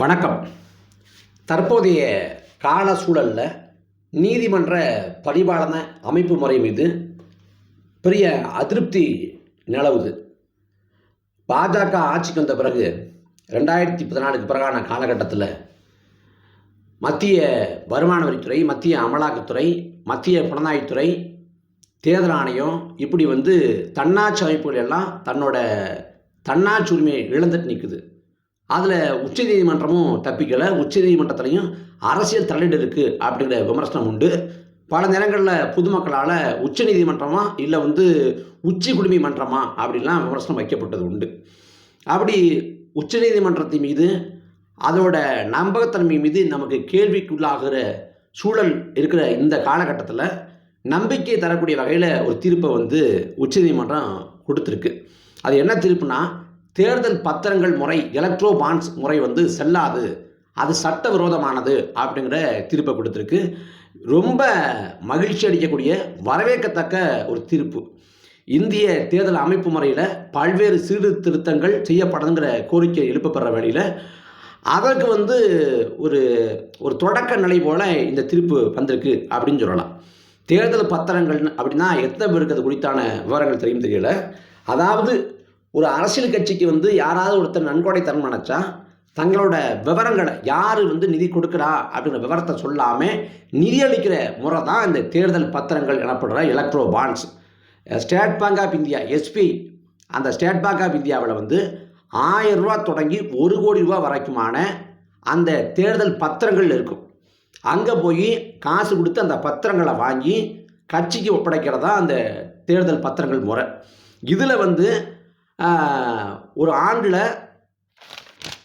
வணக்கம். தற்போதைய கால சூழலில் நீதிமன்ற பரிபாலன அமைப்பு முறை மீது பெரிய அதிருப்தி நிலவுது. பாஜக ஆட்சிக்கு வந்த பிறகு ரெண்டாயிரத்தி பதினாலுக்கு பிறகான காலகட்டத்தில் மத்திய வருமான வரித்துறை மத்திய அமலாக்கத்துறை மத்திய புலனாய்வுத்துறை தேர்தல் ஆணையம் இப்படி வந்து தன்னாட்சி அமைப்புகள் எல்லாம் தன்னோட தன்னாட்சி உரிமையை இழந்துட்டு நிற்குது அதில் உச்சநீதிமன்றமும் தப்பிக்கலை. உச்சநீதிமன்றத்துலையும் அரசியல் தலையீடு இருக்குது அப்படிங்கிற விமர்சனம் உண்டு. பல நேரங்களில் பொதுமக்களால் உச்சநீதிமன்றமா இல்லை வந்து உச்சி குடிமை மன்றமா அப்படிலாம் விமர்சனம் வைக்கப்பட்டது உண்டு. அப்படி உச்சநீதிமன்றத்தின் மீது அதோட நம்பகத்தன்மை மீது நமக்கு கேள்விக்குள்ளாகிற சூழல் இருக்கிற இந்த காலகட்டத்தில் நம்பிக்கை தரக்கூடிய வகையில் ஒரு தீர்ப்பை வந்து உச்சநீதிமன்றம் கொடுத்துருக்கு. அது என்ன தீர்ப்புனா தேர்தல் பத்திரங்கள் முறை எலக்ட்ரோ பாண்ட்ஸ் முறை வந்து செல்லாது. அது சட்டவிரோதமானது அப்படிங்கிற தீர்ப்பை கொடுத்துருக்கு. ரொம்ப மகிழ்ச்சி அளிக்கக்கூடிய வரவேற்கத்தக்க ஒரு தீர்ப்பு. இந்திய தேர்தல் அமைப்பு முறையில் பல்வேறு சீர்திருத்தங்கள் செய்யப்படுதுங்கிற கோரிக்கை எழுப்பப்படுற வழியில் அதற்கு வந்து ஒரு ஒரு தொடக்க நிலை போல இந்த தீர்ப்பு வந்திருக்கு அப்படின்னு சொல்லலாம். தேர்தல் பத்திரங்கள் அப்படின்னா எத்தனை பேருக்கு அது குறித்தான விவரங்கள் தெரியும் தெரியல. அதாவது ஒரு அரசியல் கட்சிக்கு வந்து யாராவது ஒருத்தர் நன்கொடை தரணும் நினச்சா தங்களோட விவரங்களை யார் வந்து நிதி கொடுக்குறா அப்படிங்கிற விவரத்தை சொல்லாமல் நிதியளிக்கிற முறை தான் இந்த தேர்தல் பத்திரங்கள் எனப்படுற electoral bonds State Bank of India SP அந்த ஸ்டேட் பேங்க் ஆஃப் இந்தியாவில் வந்து ஆயிரம் ரூபா தொடங்கி ஒரு கோடி ரூபா வரைக்குமான அந்த தேர்தல் பத்திரங்கள் இருக்கும். அங்கே போய் காசு கொடுத்து அந்த பத்திரங்களை வாங்கி கட்சிக்கு ஒப்படைக்கிறதா அந்த தேர்தல் பத்திரங்கள் முறை. இதில் வந்து ஒரு ஆண்டில்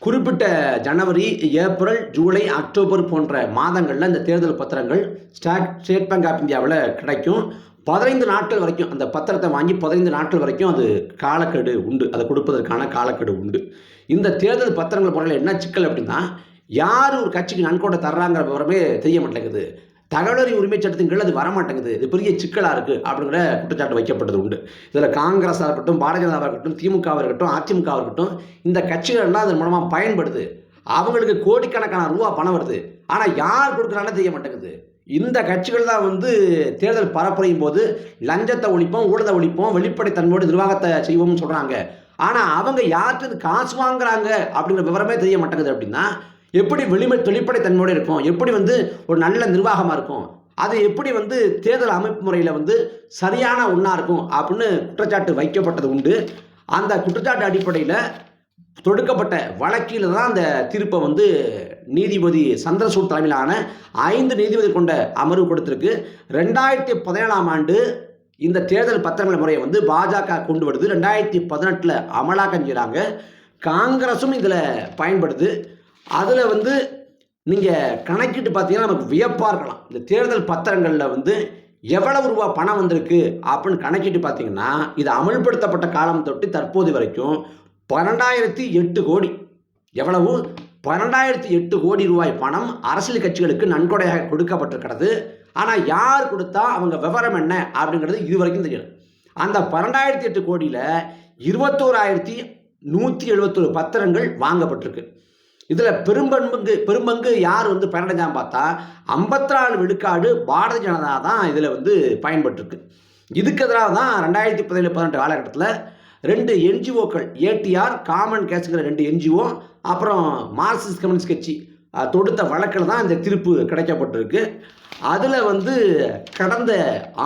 குறிப்பிட்ட ஜனவரி ஏப்ரல் ஜூலை அக்டோபர் போன்ற மாதங்களில் இந்த தேர்தல் பத்திரங்கள் ஸ்டாட் ஸ்டேட் பேங்க் ஆஃப் இந்தியாவில் கிடைக்கும். பதினைந்து நாட்கள் வரைக்கும் அந்த பத்திரத்தை வாங்கி பதினைந்து நாட்கள் வரைக்கும் அது காலக்கெடு உண்டு. அதை கொடுப்பதற்கான காலக்கெடு உண்டு. இந்த தேர்தல் பத்திரங்கள் முறையில் என்ன சிக்கல் அப்படின்னா யார் ஒரு கட்சிக்கு நன்கொடை தர்றாங்கிற விவரமே தெரிய மாட்டேங்குது. தகவலறி உரிமை சட்டத்தின் கீழ் அது வரமாட்டேங்குது. இது பெரிய சிக்கலாக இருக்குது அப்படிங்கிற குற்றச்சாட்டு வைக்கப்பட்டது உண்டு. இதில் காங்கிரஸாக இருக்கட்டும் பாரதிய ஜனதாவாக இருக்கட்டும் திமுகவாக இருக்கட்டும் அதிமுகவாக இருக்கட்டும் இந்த கட்சிகள் எல்லாம் அதன் மூலமாக பயன்படுது. அவங்களுக்கு கோடிக்கணக்கான ரூபா பணம் வருது. ஆனால் யார் கொடுக்குறான்னு தெரிய மாட்டேங்குது. இந்த கட்சிகள் தான் வந்து தேர்தல் பரப்புரையும் போது லஞ்சத்தை ஒழிப்போம் ஊழலை ஒழிப்போம் வெளிப்படைத்தன்மையோடு நிர்வாகத்தை செய்வோம்னு சொல்கிறாங்க ஆனால் அவங்க யார்கிட்ட காசு வாங்குறாங்க அப்படிங்கிற விவரமே தெரிய மாட்டேங்குது அப்படின்னா எப்படி வெளிமை வெளிப்படைத்தன்மையோடு இருக்கும்? எப்படி வந்து ஒரு நல்ல நிர்வாகமாக இருக்கும்? அது எப்படி வந்து தேர்தல் அமைப்பு முறையில் வந்து சரியான ஒன்றா இருக்கும் அப்படின்னு குற்றச்சாட்டு வைக்கப்பட்டது உண்டு. அந்த குற்றச்சாட்டு அடிப்படையில் தொடுக்கப்பட்ட வழக்கில் தான் அந்த தீர்ப்பை வந்து நீதிபதி சந்திரசூட் தலைமையிலான ஐந்து நீதிபதி கொண்ட அமர்வு கொடுத்துருக்கு. ரெண்டாயிரத்தி பதினேழாம் ஆண்டு இந்த தேர்தல் பத்திரங்கள் முறையை வந்து பாஜக கொண்டு வருது. ரெண்டாயிரத்தி பதினெட்டில் அமலாக்கம் செய்கிறாங்க காங்கிரஸும் இதில் பயன்படுது. அதில் வந்து நீங்கள் கணக்கிட்டு பார்த்தீங்கன்னா நமக்கு வியப்பாக இருக்கலாம். இந்த தேர்தல் பத்திரங்களில் வந்து எவ்வளவு ரூபா பணம் வந்திருக்கு அப்படின்னு கணக்கிட்டு பார்த்தீங்கன்னா இது அமல்படுத்தப்பட்ட காலம் தொட்டு தற்போது வரைக்கும் பன்னெண்டாயிரத்தி எட்டு கோடி. எவ்வளவு? பன்னெண்டாயிரத்தி எட்டு கோடி ரூபாய் பணம் அரசியல் கட்சிகளுக்கு நன்கொடையாக கொடுக்கப்பட்டிருக்கிறது. ஆனால் யார் கொடுத்தா அவங்க விவரம் என்ன அப்படிங்கிறது இது வரைக்கும் தெரியல அந்த பன்னெண்டாயிரத்தி எட்டு கோடியில் இருபத்தோராயிரத்தி நூற்றி எழுபத்தொரு பத்திரங்கள் வாங்கப்பட்டிருக்கு. இதில் பெரும்பண்பங்கு பெரும்பங்கு யார் வந்து பயனடைஞ்சான்னு பார்த்தா ஐம்பத்தி நாலு விழுக்காடு பாரதிய ஜனதா தான் இதில் வந்து பயன்பட்டுருக்கு இதுக்கு எதிராக தான் ரெண்டாயிரத்தி பதினேழு பதினெட்டு காலகட்டத்தில் ரெண்டு என்ஜிஓக்கள் ஏடிஆர் காமன் கேஸுங்கிற ரெண்டு என்ஜிஓ அப்புறம் மார்க்சிஸ்ட் கம்யூனிஸ்ட் கட்சி தொடுத்த வழக்கில் தான் இந்த தீர்ப்பு கிடைக்கப்பட்டிருக்கு. அதில் வந்து கடந்த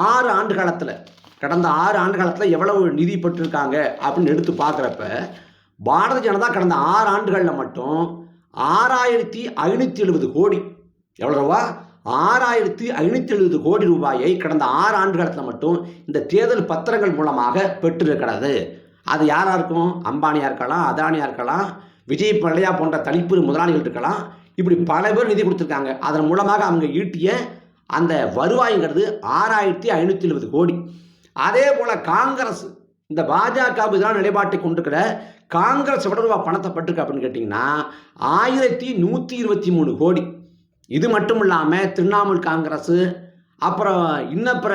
ஆறு ஆண்டு காலத்தில் கடந்த ஆறு ஆண்டு காலத்தில் எவ்வளவு நிதி பெற்றிருக்காங்க அப்படின்னு எடுத்து பார்க்குறப்ப பாரதிய ஜனதா கடந்த ஆறு ஆண்டுகளில் மட்டும் ஆறாயிரத்தி ஐநூற்றி எழுபது கோடி. எவ்வளோ ரூபா? ஆறாயிரத்தி ஐநூற்றி எழுபது கோடி ரூபாயை கடந்த ஆறு ஆண்டு காலத்தில் மட்டும் இந்த தேர்தல் பத்திரங்கள் மூலமாக பெற்றிருக்கிறது. அது யாராக இருக்கும்? அம்பானியாக இருக்கலாம் அதானியாக இருக்கலாம் விஜய் மல்லையா போன்ற தனிப்பெரும் முதலாளிகள் இருக்கலாம். இப்படி பல பேர் நிதி கொடுத்துருக்காங்க. அதன் மூலமாக அவங்க ஈட்டிய அந்த வருவாய்ங்கிறது ஆறாயிரத்தி ஐநூற்றி எழுபது கோடி. அதே போல் காங்கிரஸ் இந்த பாஜக எதிரான நிலைப்பாட்டை கொண்டிருக்கிற காங்கிரஸ் எவ்வளவு ரூபா பணத்தை பட்டிருக்கு அப்படின்னு கேட்டிங்கன்னா ஆயிரத்தி நூற்றி இருபத்தி மூணு கோடி. இது மட்டும் இல்லாமல் திரிணாமுல் காங்கிரஸ் அப்புறம் இன்னப்பிற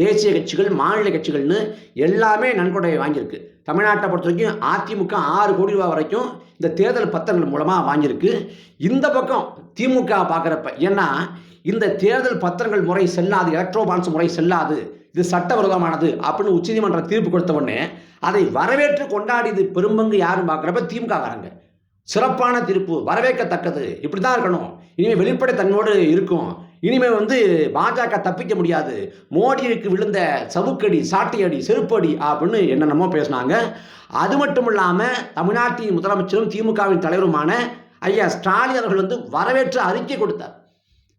தேசிய கட்சிகள் மாநில கட்சிகள்னு எல்லாமே நன்கொடை வாங்கியிருக்கு. தமிழ்நாட்டை பொறுத்த வரைக்கும் அதிமுக ஆறு கோடி ரூபா வரைக்கும் இந்த தேர்தல் பத்திரங்கள் மூலமாக வாங்கியிருக்கு. இந்த பக்கம் திமுக பார்க்குறப்ப ஏன்னா இந்த தேர்தல் பத்திரங்கள் முறை செல்லாது எலக்ட்ரோ பான்ஸ் முறை செல்லாது. இது சட்டவிரோதமானது அப்படின்னு உச்சநீதிமன்ற தீர்ப்பு கொடுத்த உடனே அதை வரவேற்று கொண்டாடியது பெரும்பங்கு யாரும் பார்க்குறப்ப திமுக காரங்க சிறப்பான தீர்ப்பு வரவேற்கத்தக்கது. இப்படி தான் இருக்கணும். இனிமேல் வெளிப்படை தன்னோடு இருக்கும். இனிமேல் வந்து பாஜக தப்பிக்க முடியாது. மோடிக்கு விழுந்த சவுக்கடி சாட்டையடி செருப்படி அப்படின்னு என்னென்னமோ பேசினாங்க. அது மட்டும் இல்லாமல் தமிழ்நாட்டின் முதலமைச்சரும் திமுகவின் தலைவருமான ஐயா ஸ்டாலின் அவர்கள் வந்து வரவேற்று அறிக்கை கொடுத்தார்.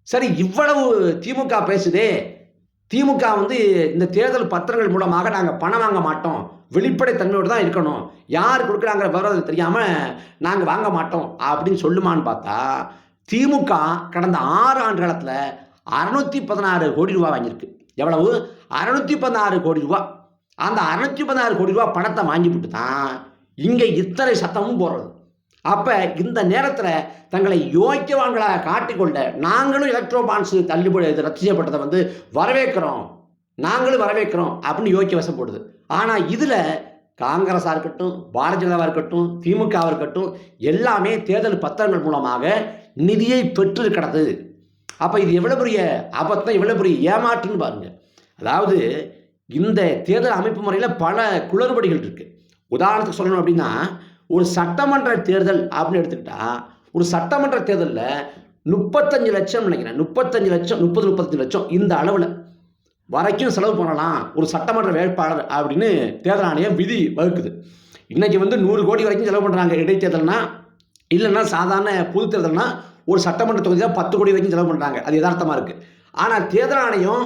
சரி இவ்வளவு திமுக பேசுதே. திமுக வந்து இந்த தேர்தல் பத்திரங்கள் மூலமாக நாங்கள் பணம் வாங்க மாட்டோம். வெளிப்படைத்தன்மையோடு தான் இருக்கணும். யார் கொடுக்குறாங்கிற விவரம் தெரியாமல் நாங்கள் வாங்க மாட்டோம் அப்படின்னு சொல்லுமான்னு பார்த்தா திமுக கடந்த ஆறு ஆண்டு காலத்தில் அறுநூத்தி பதினாறு கோடி ரூபா வாங்கியிருக்கு. எவ்வளவு? அறுநூத்தி பதினாறு கோடி ரூபா. அந்த அறுநூத்தி பதினாறு கோடி ரூபா பணத்தை வாங்கிவிட்டு தான் இங்கே இத்தனை சத்தமும் போடுறது. அப்போ இந்த நேரத்தில் தங்களை யோக்கியவான்களாக காட்டிக்கொண்ட நாங்களும் எலக்ட்ரோ தள்ளுபடி இது ரத்து செய்யப்பட்டதை வந்து வரவேற்கிறோம். நாங்களும் வரவேற்கிறோம் அப்படின்னு யோக்கிய வசப்படுது. ஆனால் இதில் காங்கிரஸாக இருக்கட்டும் பாரதிய ஜனதாவாக இருக்கட்டும் திமுகவாக இருக்கட்டும் எல்லாமே தேர்தல் பத்திரங்கள் மூலமாக நிதியை பெற்றிருக்கிறது. அப்போ இது எவ்வளோ பெரிய ஆபத்தம் எவ்வளோ பெரிய ஏமாற்றுன்னு பாருங்க. அதாவது இந்த தேர்தல் அமைப்பு முறையில் பல குளறுபடிகள் இருக்குது உதாரணத்துக்கு சொல்லணும் அப்படின்னா ஒரு சட்டமன்ற தேர்தல் அப்படின்னு எடுத்துக்கிட்டா ஒரு சட்டமன்ற தேர்தலில் முப்பத்தஞ்சு லட்சம் நினைக்கிறேன். முப்பத்தஞ்சு லட்சம் முப்பது முப்பத்தஞ்சு லட்சம் இந்த அளவில். வரைக்கும் செலவு பண்ணலாம் ஒரு சட்டமன்ற வேட்பாளர் அப்படின்னு தேர்தல் ஆணையம் விதி வகுக்குது. இன்றைக்கி வந்து நூறு கோடி வரைக்கும் செலவு பண்ணுறாங்க இடைத்தேர்தல்னா இல்லைன்னா சாதாரண பொது தேர்தல்னா ஒரு சட்டமன்ற தொகுதியில் பத்து கோடி வரைக்கும் செலவு பண்ணுறாங்க அது யதார்த்தமாக இருக்குது ஆனால் தேர்தல் ஆணையம்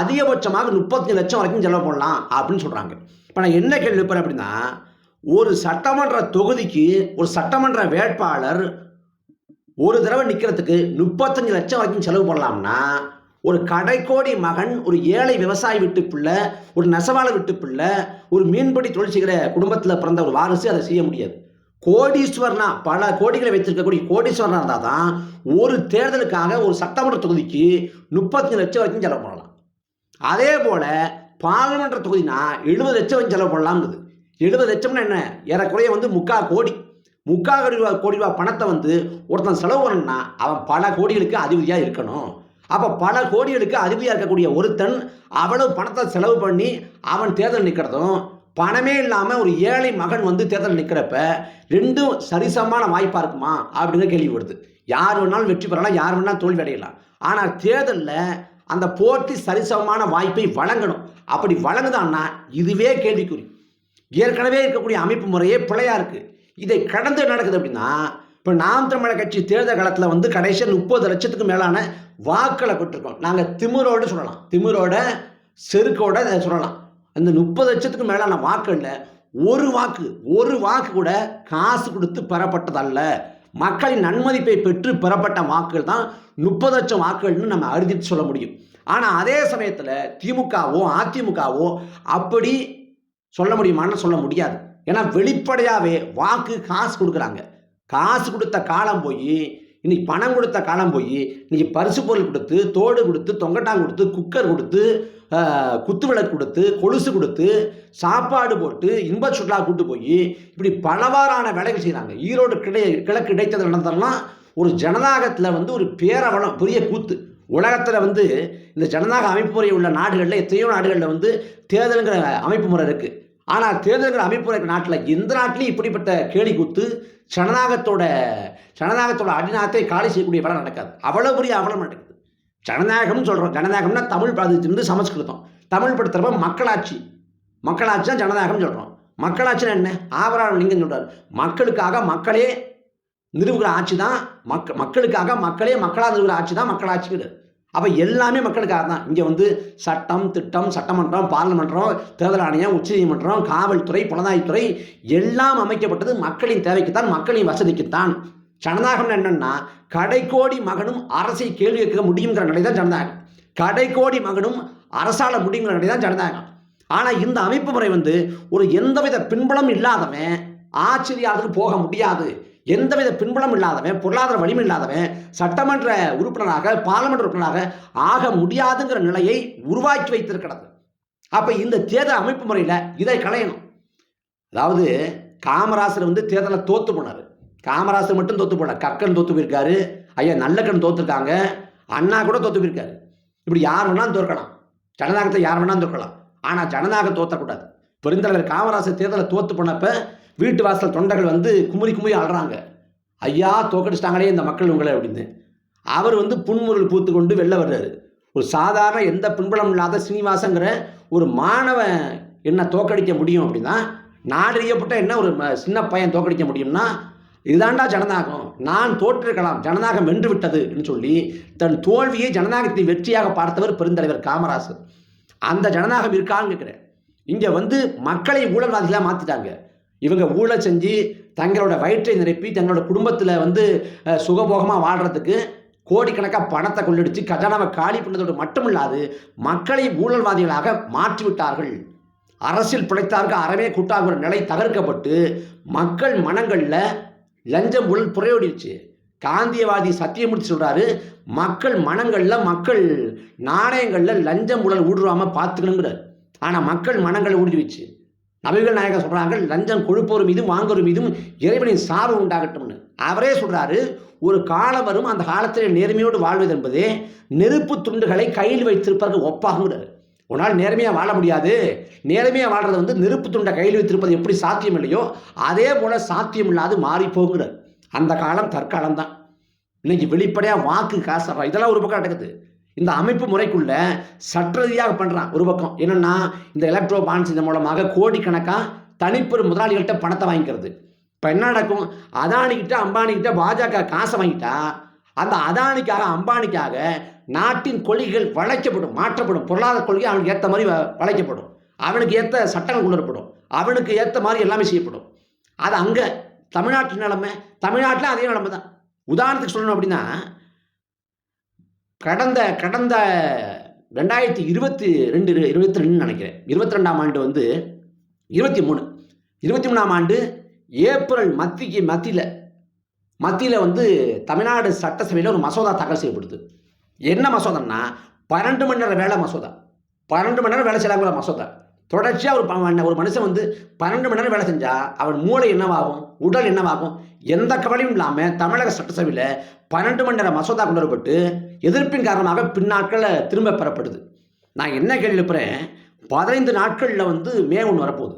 அதிகபட்சமாக முப்பத்தஞ்சு லட்சம் வரைக்கும் செலவு பண்ணலாம் அப்படின்னு சொல்கிறாங்க இப்போ நான் என்ன கேள்வி எழுப்புறேன் அப்படின்னா ஒரு சட்டமன்ற தொகுதிக்கு ஒரு சட்டமன்ற வேட்பாளர் ஒரு தடவை நிற்கிறதுக்கு முப்பத்தஞ்சு லட்சம் வரைக்கும் செலவு பண்ணலாம்னா ஒரு கடைக்கோடி மகன் ஒரு ஏழை விவசாயி விட்டு பிள்ளை ஒரு நெசவாளர் விட்டு பிள்ளை ஒரு மீன்பிடி தொழில் செய்கிற குடும்பத்தில் பிறந்த ஒரு வாரிசு அதை செய்ய முடியாது. கோடீஸ்வரனா பல கோடிகளை வைத்திருக்கக்கூடிய கோடீஸ்வரனா இருந்தால் தான் ஒரு தேர்தலுக்காக ஒரு சட்டமன்ற தொகுதிக்கு முப்பத்தஞ்சு லட்சம் வரைக்கும் செலவு பண்ணலாம். அதே போல் பாராளுமன்ற தொகுதினா எழுபது லட்சம் வரைக்கும் செலவு பண்ணலாம்ங்குது. எழுபது லட்சம்னா என்ன? ஏறக்குறைய வந்து முக்கால் கோடி. முக்கால் கோடி ரூபா கோடி ரூபா பணத்தை வந்து ஒருத்தன் செலவு பண்ணணும்னா அவன் பல கோடிகளுக்கு அதிபதியாக இருக்கணும். அப்போ பல கோடிகளுக்கு அதிபதியாக இருக்கக்கூடிய ஒருத்தன் அவ்வளவு பணத்தை செலவு பண்ணி அவன் தேர்தல் நிற்கிறதும் பணமே இல்லாமல் ஒரு ஏழை மகன் வந்து தேர்தல் நிற்கிறப்ப ரெண்டும் சரிசமமான வாய்ப்பாக இருக்குமா? அப்படிங்கிற கேள்வி வருது. யார் வேணாலும் வெற்றி பெறலாம் யார் வேணாலும் தோல்வி அடையலாம். ஆனால் தேர்தலில் அந்த போட்டி சரிசமமான வாய்ப்பை வழங்கணும். அப்படி வழங்குதான்னா இதுவே கேள்விக்குறி. ஏற்கனவே இருக்கக்கூடிய அமைப்பு முறையே பிழையாக இருக்குது இதை கடந்து நடக்குது அப்படின்னா இப்போ நாம் தமிழர் கட்சி தேர்தல் காலத்தில் வந்து கடைசியாக முப்பது லட்சத்துக்கு மேலான வாக்களை பெற்றிருக்கோம் நாங்கள் திமிரோடு சொல்லலாம். திமிரோட செருக்கோட இதை சொல்லலாம். அந்த முப்பது லட்சத்துக்கு மேலான வாக்குகளில் ஒரு வாக்கு ஒரு வாக்கு கூட காசு கொடுத்து பெறப்பட்டதல்ல. மக்களின் நன்மதிப்பை பெற்று பெறப்பட்ட வாக்குகள் தான் முப்பது லட்சம் வாக்குகள்னு நம்ம அறுதிட்டு சொல்ல முடியும். ஆனால் அதே சமயத்தில் திமுகவோ அதிமுகவோ அப்படி சொல்ல முடியுமான்னு சொல்ல முடியாது. ஏன்னா வெளிப்படையாகவே வாக்கு காசு கொடுக்குறாங்க. காசு கொடுத்த காலம் போய் இன்னைக்கு பணம் கொடுத்த காலம் போய் இன்னைக்கு பரிசு பொருள் கொடுத்து தோடு கொடுத்து தொங்கட்டாங்க கொடுத்து குக்கர் கொடுத்து குத்து விளக்கு கொடுத்து கொலுசு கொடுத்து சாப்பாடு போட்டு இன்ப சுற்றுலா கூட்டு போய் இப்படி பலவாறான வேலைகள் செய்கிறாங்க ஈரோடு கிடை கிழக்கு இடைத்தேர்தல் நடந்ததெல்லாம் ஒரு ஜனநாயகத்தில் வந்து ஒரு பேரவலம் பெரிய கூத்து. உலகத்தில் வந்து இந்த ஜனநாயக அமைப்பு முறை உள்ள நாடுகளில் எத்தனையோ நாடுகளில் வந்து தேர்தலுங்கிற அமைப்பு முறை இருக்குது ஆனால் தேர்தல்கிற அமைப்பு முறை இருக்கிற நாட்டில் எந்த நாட்டிலையும் இப்படிப்பட்ட கேலி குத்து ஜனநாயகத்தோட ஜனநாயகத்தோட அடிநாயத்தை காலி செய்யக்கூடிய வேலை நடக்காது. அவ்வளோ பெரிய அவலம் நடக்குது. ஜனநாயகம்னு சொல்கிறோம் ஜனநாயகம்னா தமிழ் பாதித்திலிருந்து சமஸ்கிருதம். தமிழ் படுத்துகிறப்ப மக்களாட்சி. மக்களாட்சி தான் ஜனநாயகம்னு சொல்கிறோம் மக்களாட்சினா என்ன? ஆபராணம் லிங்கம் சொல்கிறார் மக்களுக்காக மக்களே நிறுவுகிற ஆட்சி தான் மக் மக்களுக்காக மக்களே மக்களாக நிறுவுகிற ஆட்சி தான் மக்கள் ஆட்சிக்கள் அப்போ எல்லாமே மக்களுக்காக தான். இங்கே வந்து சட்டம் திட்டம் சட்டமன்றம் பார்லிமன்றம் தேர்தல் ஆணையம் உச்சநீதிமன்றம் காவல்துறை புலனாய்வுத்துறை எல்லாம் அமைக்கப்பட்டது மக்களின் தேவைக்குத்தான் மக்களின் வசதிக்குத்தான். ஜனநாயகம் என்னன்னா கடைக்கோடி மகனும் அரசை கேள்வி கேட்க முடியுங்கிற நிலை தான் ஜனநாயகம். கடைக்கோடி மகனும் அரசால முடியுங்கிற நிலை தான் ஜனநாயகம். ஆனால் இந்த அமைப்பு முறை வந்து ஒரு எந்தவித பின்புலம் இல்லாதவன் ஆச்சரியாதுக்கு போக முடியாது. எந்தவித பின்புலம் இல்லாதவன் பொருளாதார வலிமை இல்லாதவன் சட்டமன்ற உறுப்பினராக பாராளுமன்ற உறுப்பினராக ஆக முடியாதுங்கிற நிலையை உருவாக்கி வைத்திருக்கிறது. அப்போ இந்த தேர்தல் அமைப்பு முறையில் இதை களையணும். அதாவது காமராசர் வந்து தேர்தலை தோத்து போனார். காமராசர் மட்டும் தோத்து போனார் கக்கன் தோத்து போயிருக்காரு. ஐயா நல்லக்கன் தோத்துருக்காங்க. அண்ணா கூட தோத்து போயிருக்காரு. இப்படி யார் வேணாலும் தோற்கலாம். ஜனநாயகத்தை யார் வேணாலும் தோற்கலாம். ஆனால் ஜனநாயகம் தோற்றக்கூடாது பெருந்தலைவர் காமராசர் தேர்தலை தோத்து போனப்ப வீட்டு வாசல் தொண்டர்கள் வந்து குமுறி குமுறி அழுறாங்க. ஐயா தோக்கடிச்சிட்டாங்களே இந்த மக்கள் உங்களை அப்படின்னு. அவர் வந்து புன்முருள் பூத்து கொண்டு வெளில வர்றாரு. ஒரு சாதாரண எந்த பின்புலம் இல்லாத சீனிவாசங்கிற ஒரு மாணவன் என்ன தோக்கடிக்க முடியும் அப்படின்னா நாடறியப்பட்ட என்ன ஒரு ம- சின்ன பையன் தோக்கடிக்க முடியும்னா இதுதான்டா ஜனநாயகம். நான் தோற்றிருக்கலாம். ஜனநாயகம் வென்று விட்டதுன்னு சொல்லி தன் தோல்வியை ஜனநாயகத்தை வெற்றியாக பார்த்தவர் பெருந்தலைவர் காமராசர். அந்த ஜனநாயகம் இருக்கான்னு கேட்குறேன். இங்கே வந்து மக்களை ஊழல்வாதிகளாக மாற்றிட்டாங்க இவங்க ஊழல் செஞ்சு தங்களோட வயிற்றை நிரப்பி தங்களோட குடும்பத்தில் வந்து சுகபோகமாக வாழ்கிறதுக்கு கோடிக்கணக்காக பணத்தை கொள்ளடிச்சு கஜானாவை காலி பண்ணதோடு மட்டுமில்லாது மக்களை ஊழல்வாதிகளாக மாற்றிவிட்டார்கள். அரசியல் பிழைத்தார்க்கு அறவே கூட்டாகிற நிலை தகர்க்கப்பட்டு மக்கள் மனங்களில் லஞ்சம் ஊழல் புறையோடிடுச்சு காந்தியவாதி சத்தியமூர்த்தி சொல்கிறாரு மக்கள் மனங்களில் மக்கள் நாணயங்களில் லஞ்சம் ஊழல் ஊடுருவாமல் பார்த்துக்கணுங்கிறார் ஆனால் மக்கள் மனங்களை ஊடுருவிச்சு. நபிகள் நாயகர் சொல்கிறாங்க லஞ்சம் கொழுப்போர் மீதும் வாங்குவோர் மீதும் இறைவனின் சாவு உண்டாகட்டும்னு. அவரே சொல்கிறாரு ஒரு காலம் வரும் அந்த காலத்தில் நேர்மையோடு வாழ்வது என்பதே நெருப்பு துண்டுகளை கையில் வைத்திருப்பதற்கு ஒப்பாகுங்கிறார் உன்னால் நேர்மையாக வாழ முடியாது. நேர்மையாக வாழ்றது வந்து நெருப்பு துண்டை கையில் வைத்திருப்பது எப்படி சாத்தியம் இல்லையோ அதே போல் சாத்தியம் இல்லாது மாறிப்போங்கிறார் அந்த காலம் தற்காலம் தான் இன்னைக்கு வெளிப்படையாக வாக்கு காசு இதெல்லாம் ஒரு பக்கம் நடக்குது. இந்த அமைப்பு முறைக்குள்ள சட்டரீதியாக பண்ணுறான் ஒரு பக்கம். என்னன்னா இந்த எலக்ட்ரோ பான்ஸ் இதன் மூலமாக கோடிக்கணக்காக தனிப்பெரும் முதலாளிகள்கிட்ட பணத்தை வாங்கிக்கிறது. இப்போ என்ன நடக்கும்? அதானிக்கிட்ட அம்பானிக்கிட்ட பாஜக காசை வாங்கிட்டா அந்த அதானிக்காக அம்பானிக்காக நாட்டின் கொள்கைகள் வளைக்கப்படும் மாற்றப்படும். பொருளாதார கொள்கை அவனுக்கு ஏற்ற மாதிரி வ- வளைக்கப்படும். அவனுக்கு ஏற்ற சட்டங்கள் கொண்டு வரப்படும் அவனுக்கு ஏற்ற மாதிரி எல்லாமே செய்யப்படும். அது அங்கே தமிழ்நாட்டு நிலைமை தமிழ்நாட்டில் அதே நிலைமை தான் உதாரணத்துக்கு சொல்லணும் அப்படின்னா கடந்த கடந்த ரெண்டாயிரத்தி இருபத்தி ரெண்டு இருபத்தி ரெண்டுன்னு நினைக்கிறேன். இருபத்தி ரெண்டாம் ஆண்டு வந்து இருபத்தி மூணு. இருபத்தி மூணாம் ஆண்டு ஏப்ரல் மத்திக்கு மத்தியில் மத்தியில் வந்து தமிழ்நாடு சட்டசபையில் ஒரு மசோதா தாக்கல் செய்யப்படுது. என்ன மசோதான்னா பன்னெண்டு மணி நேரம் வேலை மசோதா. பன்னெண்டு மணி நேரம் வேலை செய்யலாங்கிற மசோதா. தொடர்ச்சியாக ஒரு ஒரு மனுஷன் வந்து பன்னெண்டு மணி நேரம் வேலை செஞ்சால் அவன் மூளை என்னவாகும் உடல் என்னவாகும் எந்த கவலையும் இல்லாமல் தமிழக சட்டசபையில் பன்னெண்டு மணி நேரம் மசோதா கொண்டு வரப்பட்டு எதிர்ப்பின் காரணமாக பின்னாட்களில் திரும்ப பெறப்படுது. நான் என்ன கேள்வி எழுப்புறேன் பதினைந்து நாட்களில் வந்து மே ஒன்று வரப்போகுது.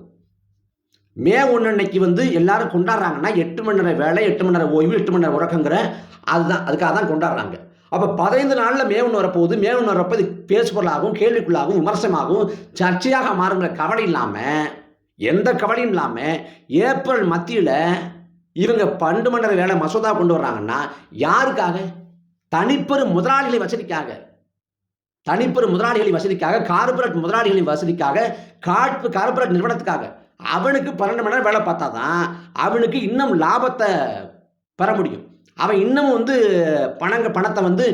மே ஒன்று அன்னைக்கு வந்து எல்லாரும் கொண்டாடுறாங்கன்னா எட்டு மணி நேரம் வேலை எட்டு மணி நேரம் ஓய்வு எட்டு மணி நேரம் உறக்கங்கிற அதுதான் அதுக்காக தான் கொண்டாடுறாங்க. அப்போ பதினைந்து நாளில் மே ஒன்று வரப்போகுது. மே ஒன்று வரப்போ இது பேசுபொருளாகவும் கேள்விக்குள்ளாகவும் விமர்சனமாகவும் சர்ச்சையாக மாறுங்கிற கவலை இல்லாமல் எந்த கவலையும் இல்லாமல் ஏப்ரல் மத்தியில் இவங்க பன்னெண்டு மணி நேரம் வேலை மசோதா கொண்டு வர்றாங்கன்னா யாருக்காக? தனிப்பெரும் முதலாளிகளை வசதிக்காக. தனிப்பெரும் முதலாளிகளின் வசதிக்காக கார்பரேட் முதலாளிகளின் வசதிக்காக காட்பு கார்பரேட் நிறுவனத்துக்காக. அவனுக்கு பன்னெண்டு மணி நேரம் வேலை பார்த்தா தான் அவனுக்கு இன்னும் லாபத்தை பெற முடியும். அவன் இன்னமும் வந்து பணங்க பணத்தை வந்து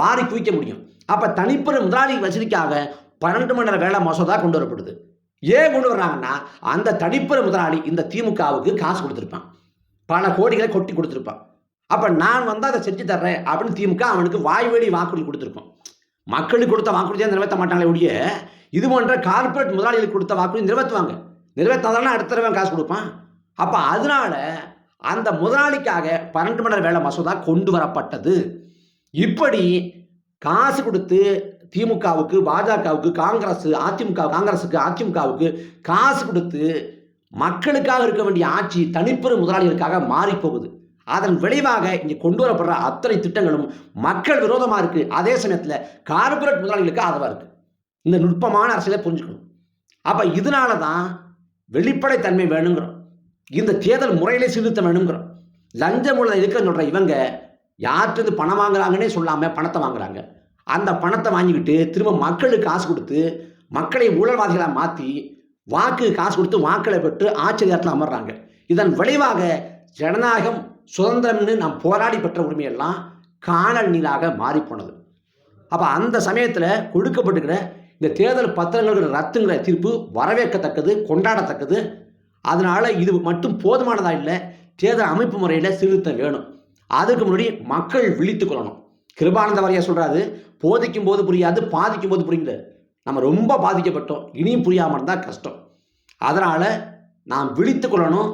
வாரி குவிக்க முடியும். அப்போ தனிப்பெரும் முதலாளி வசதிக்காக பன்னெண்டு மணி நேரம் வேலை மசோதா கொண்டு வரப்படுது. ஏன் கொண்டு வர்றாங்கன்னா அந்த தனிப்பெரும் முதலாளி இந்த திமுகவுக்கு காசு கொடுத்துருப்பான். பல கோடிகளை கொட்டி கொடுத்துருப்பான். அப்போ நான் வந்து அதை செஞ்சு தர்றேன் அப்படின்னு திமுக அவனுக்கு வாய்வெளி வாக்குறுதி கொடுத்துருக்கோம். மக்களுக்கு கொடுத்த வாக்குறுதியை நிறைவேற்ற மாட்டாங்களே ஒழிய இது போன்ற கார்ப்பரேட் முதலாளிகளுக்கு கொடுத்த வாக்குறுதி நிறைவேற்றுவாங்க. நிறைவேற்றாதானே அடுத்த தடவை காசு கொடுப்பான்? அப்போ அதனால அந்த முதலாளிக்காக பன்னெண்டு மணி வேலை மசோதா கொண்டு வரப்பட்டது. இப்படி காசு கொடுத்து திமுகவுக்கு பாஜகவுக்கு காங்கிரஸ் அதிமுக காங்கிரஸுக்கு அதிமுகவுக்கு காசு கொடுத்து மக்களுக்காக இருக்க வேண்டிய ஆட்சி தனிப்பெரும் முதலாளிகளுக்காக மாறி போகுது அதன் விளைவாக இங்கே கொண்டு வரப்படுற அத்தனை திட்டங்களும் மக்கள் விரோதமாக இருக்குது அதே சமயத்தில் கார்ப்பரேட் முதலாளிகளுக்கு ஆதரவாக இருக்குது இந்த நுட்பமான அரசியலை புரிஞ்சுக்கணும். அப்போ இதனால தான் வெளிப்படைத்தன்மை வேணுங்கிறோம். இந்த தேர்தல் முறையிலே சீர்திருத்தம் வேணுங்கிறோம் லஞ்சம் மூலம் இருக்க சொல்கிற இவங்க யார்கிட்ட பணம் வாங்குறாங்கன்னே சொல்லாமல் பணத்தை வாங்குறாங்க. அந்த பணத்தை வாங்கிக்கிட்டு திரும்ப மக்களுக்கு காசு கொடுத்து மக்களை ஊழல்வாதிகளாக மாற்றி வாக்கு காசு கொடுத்து வாக்களை பெற்று ஆச்சரியத்தில் அமர்றாங்க. இதன் விளைவாக ஜனநாயகம் சுதந்திரம்னு நாம் போராடி பெற்ற உரிமையெல்லாம் காணல் நீராக மாறிப்போனது. அப்போ அந்த சமயத்தில் கொடுக்கப்பட்டுக்கிற இந்த தேர்தல் பத்திரங்களுக்கு ரத்துங்கிற தீர்ப்பு வரவேற்கத்தக்கது கொண்டாடத்தக்கது அதனால் இது மட்டும் போதுமானதாக இல்லை தேர்தல் அமைப்பு முறையில் சீர்திருத்தம் வேணும். அதுக்கு முன்னாடி மக்கள் விழித்து கொள்ளணும். கிருபானந்த வாரியா சொல்கிறாரு போதிக்கும் போது புரியாது பாதிக்கும் போது புரியுது நம்ம ரொம்ப பாதிக்கப்பட்டோம். இனியும் புரியாமல் இருந்தால் கஷ்டம். அதனால் நாம் விழித்து கொள்ளணும்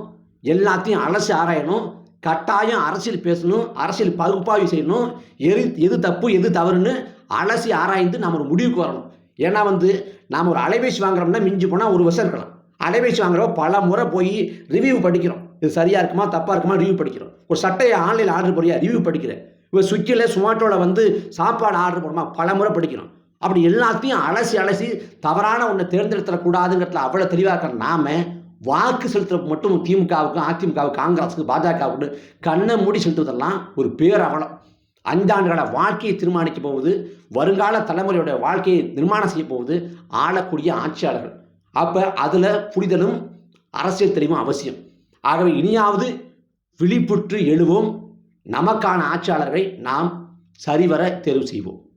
எல்லாத்தையும் அலசி ஆராயணும் கட்டாயம் அரசியல் பேசணும் அரசியல் பகுப்பாய்வு செய்யணும் எது எது தப்பு எது தவறுன்னு அலசி ஆராய்ந்து நாம் ஒரு முடிவுக்கு வரணும். ஏன்னா வந்து நாம் ஒரு அலைபேசி வாங்குறோம்னா மிஞ்சி போனால் ஒரு வருஷம் இருக்கலாம். அலைபேசி வாங்குறப்ப பல முறை போய் ரிவ்யூ படிக்கிறோம். இது சரியாக இருக்குமா தப்பாக இருக்குமா ரிவ்யூ படிக்கிறோம். ஒரு சட்டையை ஆன்லைனில் ஆர்டர் போறியா ரிவ்யூ படிக்கிறேன். இப்போ ஸ்விக்கியில் சுமாட்டோவில் வந்து சாப்பாடு ஆர்டர் போடுமா பல முறை படிக்கிறோம். அப்படி எல்லாத்தையும் அலசி அலசி தவறான ஒன்றை தேர்ந்தெடுத்துடக்கூடாதுங்கிறதுல அவ்வளோ தெளிவாக இருக்கிற நாம வாக்கு செலுத்துறது மட்டும் திமுகவுக்கும் அதிமுகவுக்கு காங்கிரஸுக்கு பாஜகவுக்கு கண்ணை மூடி செலுத்துவதெல்லாம் ஒரு பேரவலம். அஞ்சாண்டுகள வாழ்க்கையை தீர்மானிக்க போகுது வருங்கால தலைமுறையோட வாழ்க்கையை நிர்மாணம் செய்ய போகுது ஆளக்கூடிய ஆட்சியாளர்கள். அப்போ அதில் புரிதலும் அரசியல் தெளிவும் அவசியம். ஆகவே இனியாவது விழிப்புற்று எழுவோம். நமக்கான ஆட்சியாளர்களை நாம் சரிவர தேர்வு செய்வோம்.